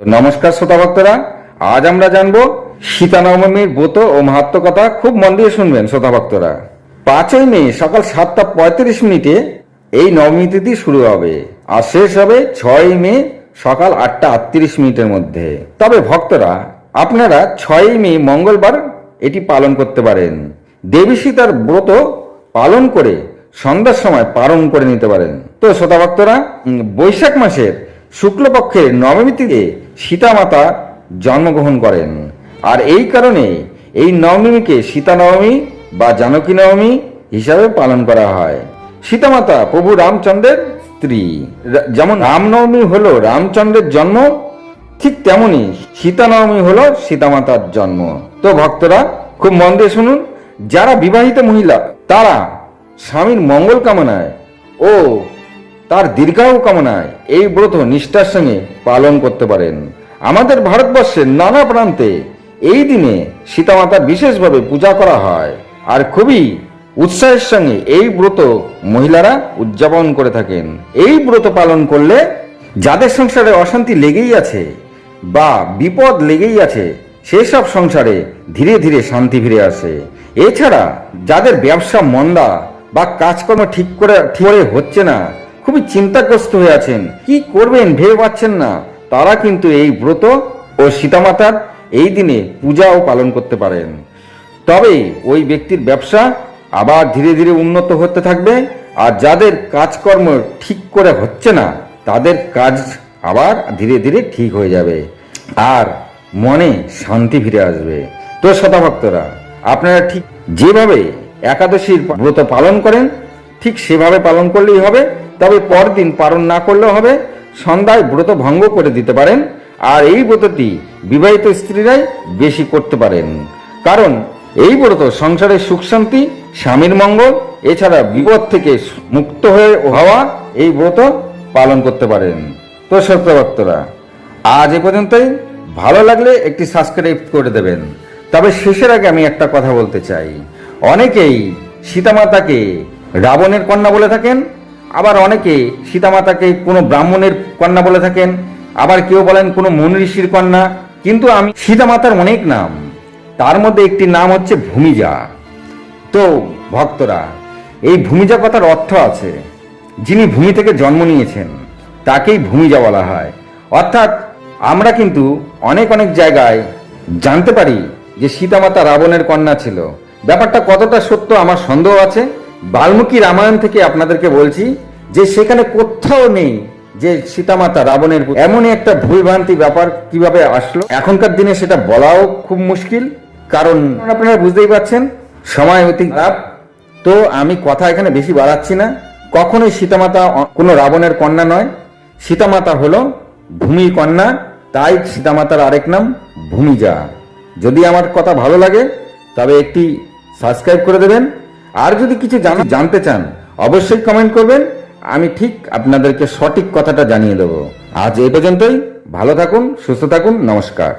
নমস্কার শ্রোতা ভক্তরা, আজ আমরা জানব সীতা নবমীর ব্রত ও মাহাত্ম কথা খুব মন দিয়ে শুনবেন শ্রোতা ভক্তরা। পাঁচই মে সকাল সাতটা পঁয়ত্রিশ মিনিটে এই নবমী তিথি শুরু হবে, আর শেষ হবে ছয় মে সকাল আটটা আটত্রিশ মিনিটের মধ্যে। তবে ভক্তরা, আপনারা ছয়ই মে মঙ্গলবার এটি পালন করতে পারেন। দেবী সীতার ব্রত পালন করে সন্ধ্যার সময় পালন করে নিতে পারেন। তো শ্রোতা ভক্তরা বৈশাখ মাসের শুক্লপক্ষের নবমী সীতা মাতা জন্মগ্রহণ করেন। আর এই কারণে এই নবমীকে সীতা নবমী বা জানকী নবমী হিসাবে পালন করা হয়। সীতামাতা প্রভু রামচন্দ্রের স্ত্রী। যেমন রামনবমী হল রামচন্দ্রের জন্ম, ঠিক তেমনই সীতা নবমী হলো সীতামাতার জন্ম। তো ভক্তরা, খুব মন দিয়ে শুনুন, যারা বিবাহিত মহিলা, তারা স্বামীর মঙ্গল কামনায় ও তার দীর্ঘায়ু কামনায় এই ব্রত নিষ্ঠার সঙ্গে পালন করতে পারেন। আমাদের ভারতবর্ষের নানা প্রান্তে এই দিনে সীতামাতার বিশেষভাবে পূজা করা হয় আর খুবই উৎসাহের সঙ্গে এই ব্রত মহিলারা উদযাপন করে থাকেন। এই ব্রত পালন করলে যাদের সংসারে অশান্তি লেগেই আছে বা বিপদ লেগেই আছে, সেসব সংসারে ধীরে ধীরে শান্তি ফিরে আসে। এছাড়া যাদের ব্যবসা মন্দা বা কাজকর্ম ঠিক করে ঠিক হচ্ছে না খুবই চিন্তাগ্রস্ত হয়ে আছেন। কি করবেন ভেবে পাচ্ছেন না। তারা কিন্তু এই ব্রত ও সীতামাতার এই দিনে পূজাও পালন করতে পারেন। তবে ওই ব্যক্তির ব্যবসা আবার ধীরে ধীরে উন্নত হতে থাকবে। আর যাদের কাজকর্ম ঠিক করে হচ্ছে না, তাদের কাজ আবার ধীরে ধীরে ঠিক হয়ে যাবে। আর মনে শান্তি ফিরে আসবে। তো শতাভক্তরা আপনারা ঠিক যেভাবে একাদশীর ব্রত পালন করেন ঠিক সেভাবে পালন করলেই হবে, তবে পরদিন পালন না করলেও হবে। সন্ধ্যায় ব্রত ভঙ্গ করে দিতে পারেন, আর এই ব্রতটি বিবাহিত স্ত্রীরাই বেশি করতে পারেন। কারণ এই ব্রত সংসারের সুখ শান্তি, স্বামীর মঙ্গল, এছাড়া বিপদ থেকে মুক্ত হয়ে হওয়া এই ব্রত পালন করতে পারেন। তো সত্য ভক্তরা আজ এ পর্যন্তই। ভালো লাগলে একটি সাবস্ক্রাইব করে দেবেন। তবে শেষের আগে আমি একটা কথা বলতে চাই। অনেকেই সীতামাতাকে রাবণের কন্যা বলে থাকেন, আবার অনেকে সীতামাতাকে কোনো ব্রাহ্মণের কন্যা বলে থাকেন, আবার কেউ বলেন কোনো মন ঋষির কন্যা, কিন্তু আমি সীতামাতার অনেক নাম। তার মধ্যে একটি নাম হচ্ছে ভূমিজা। তো ভক্তরা, এই ভূমিজা কথার অর্থ আছে। যিনি ভূমি থেকে জন্ম নিয়েছেন, তাকেই ভূমিজা বলা হয়। অর্থাৎ আমরা কিন্তু অনেক অনেক জায়গায় জানতে পারি যে সীতামাতা রাবণের কন্যা ছিল। ব্যাপারটা কতটা সত্য আমার সন্দেহ আছে। বাল্মীকি রামায়ণ থেকে আপনাদেরকে বলছি যে সেখানে কোথাও নেই যে সীতামাতা রাবণের। এমনই একটা ভুলভ্রান্তি ব্যাপার কীভাবে আসলো? এখনকার দিনে সেটা বলাও খুব মুশকিল, কারণ আপনারা বুঝতেই পারছেন, সময় অতি খারাপ। তো আমি কথা এখানে বেশি বাড়াচ্ছি না। কখনোই সীতামাতা কোনো রাবণের কন্যা নয়। সীতামাতা হলো ভূমি কন্যা, তাই সীতামাতার আরেক নাম ভূমিজা। যদি আমার কথা ভালো লাগে, তবে একটি সাবস্ক্রাইব করে দেবেন। আর যদি কিছু জানতে চান, অবশ্যই কমেন্ট করবেন। আমি ঠিক আপনাদেরকে সঠিক কথাটা জানিয়ে দেব। আজ এই পর্যন্তই। ভালো থাকুন, সুস্থ থাকুন, নমস্কার।